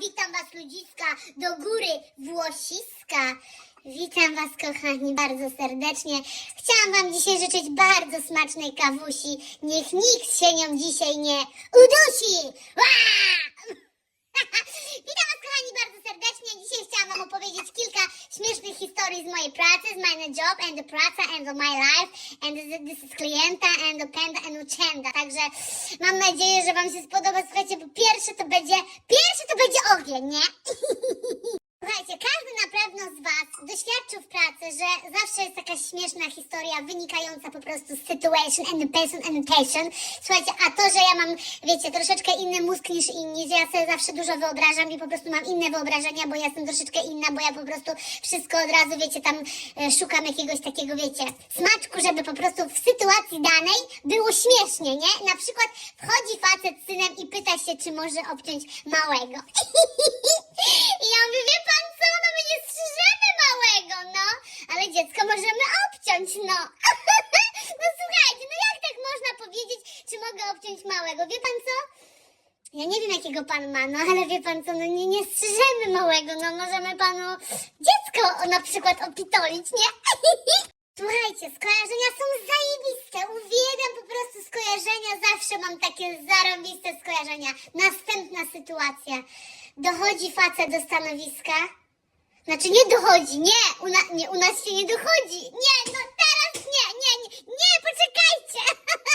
Witam Was ludziska do góry Włosiska. Witam Was kochani bardzo serdecznie. Chciałam Wam dzisiaj życzyć bardzo smacznej kawusi. Niech nikt się nią dzisiaj nie udusi. Witam Was kochani bardzo serdecznie. Dzisiaj chciałam Wam opowiedzieć kilka śmiesznych historii z mojej pracy, z my job and the praca and of my life and this, is klienta and the panda and uchenda. Także mam nadzieję, że Wam się spodoba. Słuchajcie, bo pierwszy to będzie, pierwszy to będzie ogień, nie? Słuchajcie, każdy pewno z Was doświadczył w pracy, że zawsze jest jakaś śmieszna historia wynikająca po prostu z situation and person and patient. Słuchajcie, a to, że ja mam, wiecie, troszeczkę inny mózg niż inni, że ja sobie zawsze dużo wyobrażam i po prostu mam inne wyobrażenia, bo ja jestem troszeczkę inna, bo ja po prostu wszystko od razu, wiecie, tam e, szukam jakiegoś takiego, wiecie, smaczku, żeby po prostu w sytuacji danej było śmiesznie, nie? Na przykład wchodzi facet z synem i pyta się, czy może obciąć małego. I ja mówię, wie pan co, no my nie strzyżemy małego, no, ale dziecko możemy obciąć, no. No słuchajcie, no jak tak można powiedzieć, czy mogę obciąć małego, wie pan co? Ja nie wiem jakiego pan ma, no ale wie pan co, no nie, nie strzyżemy małego, no możemy panu dziecko na przykład opitolić, nie? Słuchajcie, skojarzenia są zajebiste. Uwielbiam po prostu skojarzenia. Zawsze mam takie zarąbiste skojarzenia. Następna sytuacja. Dochodzi facet do stanowiska. Znaczy nie dochodzi, nie, u, na, nie, u nas się nie dochodzi. Nie, no teraz nie, nie, nie, nie, poczekajcie.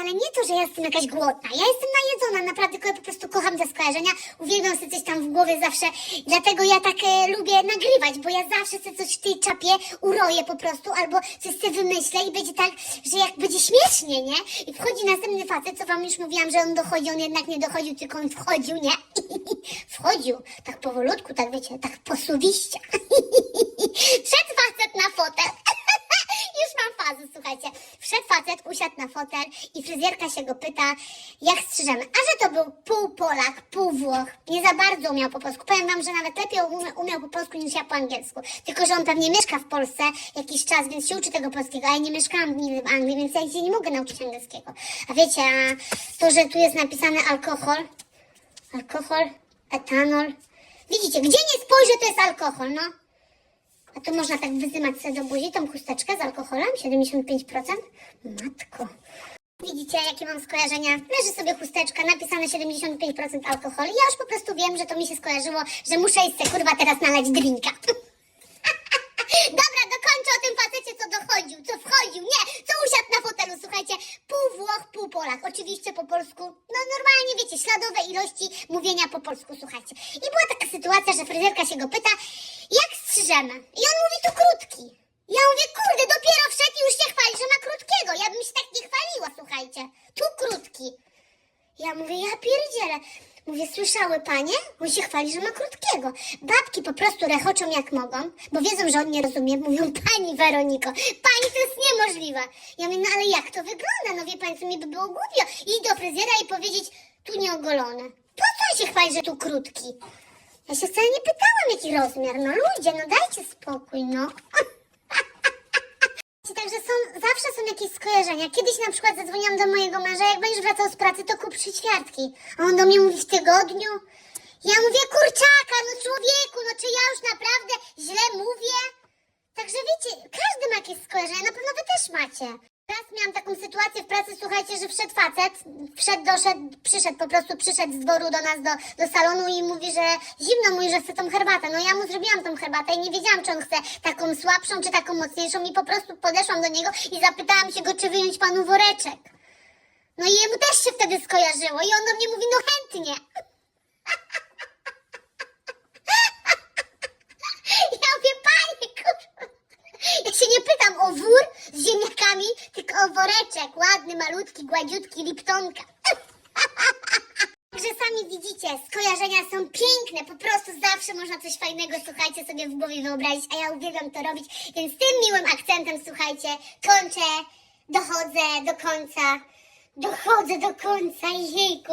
Ale nie to, że ja jestem jakaś głodna. Ja jestem najedzona, naprawdę, tylko ja po prostu kocham te skojarzenia. Uwielbiam sobie coś tam w głowie zawsze. Dlatego ja tak e, lubię nagrywać, bo ja zawsze sobie coś w tej czapie uroję po prostu, albo coś sobie wymyślę i będzie tak, że jak będzie śmiesznie, nie? I wchodzi następny facet, co wam już mówiłam, że on dochodzi, on jednak nie dochodził, tylko on wchodził, nie? wchodził, tak powolutku, tak wiecie, tak posuwiście. Wszedł facet na fotel. Już mam fazę, słuchajcie. Wszedł facet, usiadł na fotel i fryzjerka się go pyta, jak strzyżemy. A że to był pół Polak, pół Włoch. Nie za bardzo umiał po polsku. Powiem wam, że nawet lepiej umie- umiał po polsku niż ja po angielsku. Tylko, że on pewnie mieszka w Polsce jakiś czas, więc się uczy tego polskiego, a ja nie mieszkałam nigdy w Anglii, więc ja się nie mogę nauczyć angielskiego. A wiecie, a to, że tu jest napisane alkohol, alkohol, etanol. Widzicie, gdzie nie spojrzę, to jest alkohol, no. A to można tak wyzymać sobie do buzi tą chusteczkę z alkoholem? 75%? Matko. Widzicie, jakie mam skojarzenia? Leży sobie chusteczka, napisane 75% alkoholu. Ja już po prostu wiem, że to mi się skojarzyło, że muszę iść se kurwa teraz nalać drinka. Dobra, dokończę o tym facecie, co dochodził, co wchodził, nie, co usiadł na fotelu, słuchajcie, pół Włoch, pół Polak, oczywiście po polsku, no normalnie, wiecie, śladowe ilości mówienia po polsku, słuchajcie. I była taka sytuacja, że fryzjerka się go pyta, I on mówi, tu krótki. Ja mówię, kurde, dopiero wszedł i już się chwali, że ma krótkiego, ja bym się tak nie chwaliła, słuchajcie, tu krótki. Ja mówię, ja pierdzielę. Mówię, słyszały panie? On się chwali, że ma krótkiego. Babki po prostu rechoczą jak mogą, bo wiedzą, że on nie rozumie. Mówią, pani Weroniko, pani to jest niemożliwe. Ja mówię, no ale jak to wygląda? No wie pani, co mi by było głupio. Iść do fryzjera i powiedzieć, tu nieogolone. Po co on się chwali, że tu krótki? Ja się wcale nie pytałam, jaki rozmiar. No ludzie, no dajcie spokój, no. Także są, zawsze są jakieś skojarzenia. Kiedyś na przykład zadzwoniłam do mojego męża, jak będziesz wracał z pracy, to kup ćwiartki. A on do mnie mówi w tygodniu. Ja mówię, kurczaka, no człowieku, no czy ja już naprawdę źle mówię? Także wiecie, każdy ma jakieś skojarzenia, na pewno wy też macie. Miałam taką sytuację w pracy, słuchajcie, że wszedł facet, wszedł, doszedł, przyszedł, po prostu przyszedł z dworu do nas, do, do salonu i mówi, że zimno mówi, że chce tą herbatę. No ja mu zrobiłam tą herbatę i nie wiedziałam, czy on chce taką słabszą, czy taką mocniejszą i po prostu podeszłam do niego i zapytałam się go, czy wyjąć panu woreczek. No i jemu też się wtedy skojarzyło i on do mnie mówi, no chętnie. Ja mówię, panie, kurwa. Ja się nie pytam o wór z ziemniakami, tylko o woreczek. Ładny, malutki, gładziutki, liptonka. Także sami widzicie, skojarzenia są piękne, po prostu zawsze można coś fajnego, słuchajcie, sobie w głowie wyobrazić, a ja uwielbiam to robić, więc tym miłym akcentem, słuchajcie, kończę, dochodzę do końca, dochodzę do końca, jejku,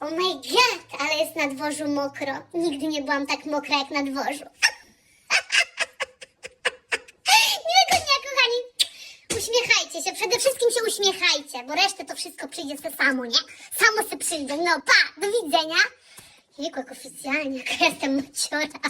oh my god, ale jest na dworzu mokro, nigdy nie byłam tak mokra jak na dworzu. Miłego dnia, kochani. Uśmiechajcie się, przede wszystkim się uśmiechajcie, bo resztę to wszystko przyjdzie se samo, nie? Samo se przyjdzie. No pa, do widzenia. Jejku, jak oficjalnie, jaka jestem maciora.